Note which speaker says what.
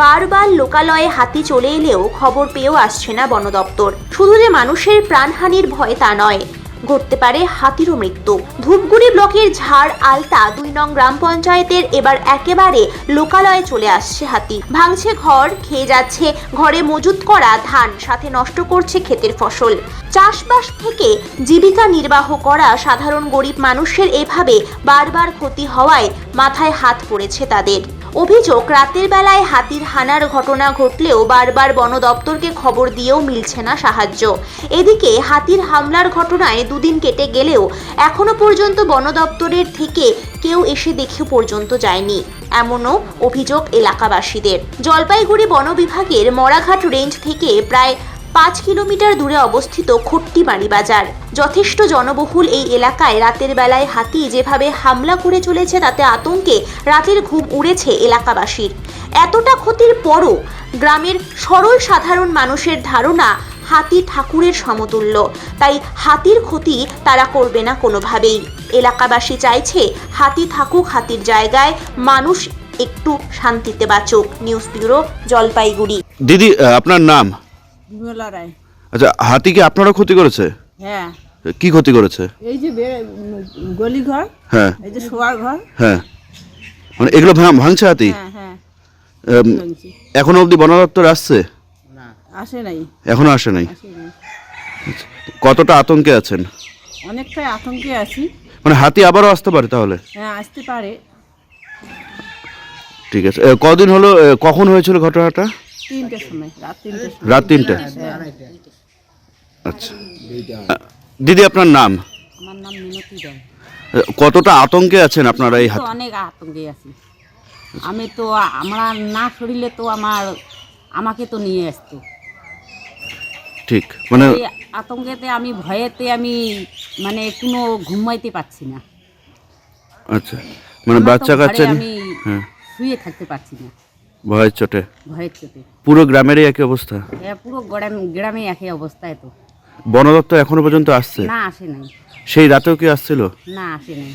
Speaker 1: বারবার লোকালয়ে হাতি চলে এলেও খবর পেয়েও আসছে না বন দপ্তর শুধু যে মানুষের প্রাণহানির ভয় তা নয় ঘটতে পারে হাতিরও মৃত্যু। ধূপগুড়ি ব্লকের ঝাড় আলতা দুই নং গ্রাম পঞ্চায়েতের এবার একেবারে লোকালয়ে চলে আসছে হাতি। ভাঙছে ঘর, খেয়ে যাচ্ছে ঘরে মজুত করা ধান, সাথে নষ্ট করছে ক্ষেতের ফসল। চাষবাস থেকে জীবিকা নির্বাহ করা সাধারণ গরিব মানুষের এভাবে বারবার ক্ষতি হওয়ায় মাথায় হাত পড়েছে তাদের। অভিযোগ, রাতের বেলায় হাতির হানার ঘটনা ঘটলেও বারবার বন দপ্তরকে খবর দিয়েও মিলছে না সাহায্য। এদিকে হাতির হামলার ঘটনায় দুদিন কেটে গেলেও এখনও পর্যন্ত বন দপ্তরের থেকে কেউ এসে দেখে পর্যন্ত যায়নি। এমনও অভিযোগ এলাকাবাসীদের। জলপাইগুড়ি বন বিভাগের মরাঘাট রেঞ্জ থেকে প্রায় পাঁচ কিলোমিটার দূরে অবস্থিত খট্টিমারি বাজার। যথেষ্ট জনবহুল এই এলাকায় রাতের বেলায় হাতি যেভাবে হামলা করে চলেছে, তাতে আতঙ্কে রাতের ঘুম উড়েছে এলাকাবাসীর। এতটা ক্ষতির পরও গ্রামের সরল সাধারণ মানুষের ধারণা হাতি ঠাকুরের সমতুল্য। তাই হাতির ক্ষতি তারা করবে না কোনোভাবেই। এলাকাবাসী চাইছে হাতি থাকুক হাতির জায়গায় মানুষ একটু শান্তিতে বাঁচুক। News bureau Jalpaiguri.
Speaker 2: দিদি আপনার নাম?
Speaker 3: বিমলা রায়।
Speaker 2: আচ্ছা হাতি কি আপনারও ক্ষতি করেছে?
Speaker 3: হ্যাঁ।
Speaker 2: কি ক্ষতি করেছে?
Speaker 3: এই যে গলি ঘর
Speaker 2: হ্যাঁ।
Speaker 3: এই যে শোয়ার ঘর।
Speaker 2: হ্যাঁ। মানে এগুলো ভাঙছে হাতি?
Speaker 3: হ্যাঁ হ্যাঁ।
Speaker 2: এখনও অবধি বন দপ্তর আসছে?
Speaker 3: আসে নাই।
Speaker 2: এখনও আসে নাই? কতটা আতঙ্কে আছেন?
Speaker 3: অনেকটাই আতঙ্কে আছি।
Speaker 2: মানে হাতি আবারও আসতে পারে তাহলে?
Speaker 3: হ্যাঁ আসতে পারে।
Speaker 2: ঠিক আছে। কদিন হলো কখন হয়েছিল ঘটনাটা?
Speaker 3: তিনটের সময় রাত সময়।
Speaker 2: রাত তিনটে? আচ্ছা। দিদি আপনার নাম?
Speaker 3: আমার নাম মিনতি রায়
Speaker 2: কতটা আতঙ্কে আছেন আপনারা এই হাতি
Speaker 3: অনেক আতঙ্কে আছি। আমি তো আমরা না শরীরে তো আমার আমাকে তো নিয়ে আসতো।
Speaker 2: ঠিক মানে
Speaker 3: এই আতঙ্কেতে আমি ভয়েতে আমি মানে কোনো ঘুমাইতে পারছি না।
Speaker 2: আচ্ছা মানে
Speaker 3: আমার তো
Speaker 2: বাচ্চা
Speaker 3: ঘরে
Speaker 2: কাচ্চা নিয়ে-
Speaker 3: আমি
Speaker 2: হ্যাঁ।
Speaker 3: শুয়ে থাকতে পারছি না।
Speaker 2: ভয়ের চোটে?
Speaker 3: ভয়ের চোটে।
Speaker 2: পুরো গ্রামেরই একই অবস্থা?
Speaker 3: হ্যাঁ পুরো গ্রাম গ্রামে একই অবস্থায় তো
Speaker 2: বন দপ্তর এখনও পর্যন্ত আসছে?
Speaker 3: না আসে নাই।
Speaker 2: সেই রাতেও কি আসছিল?
Speaker 3: না আসে নাই।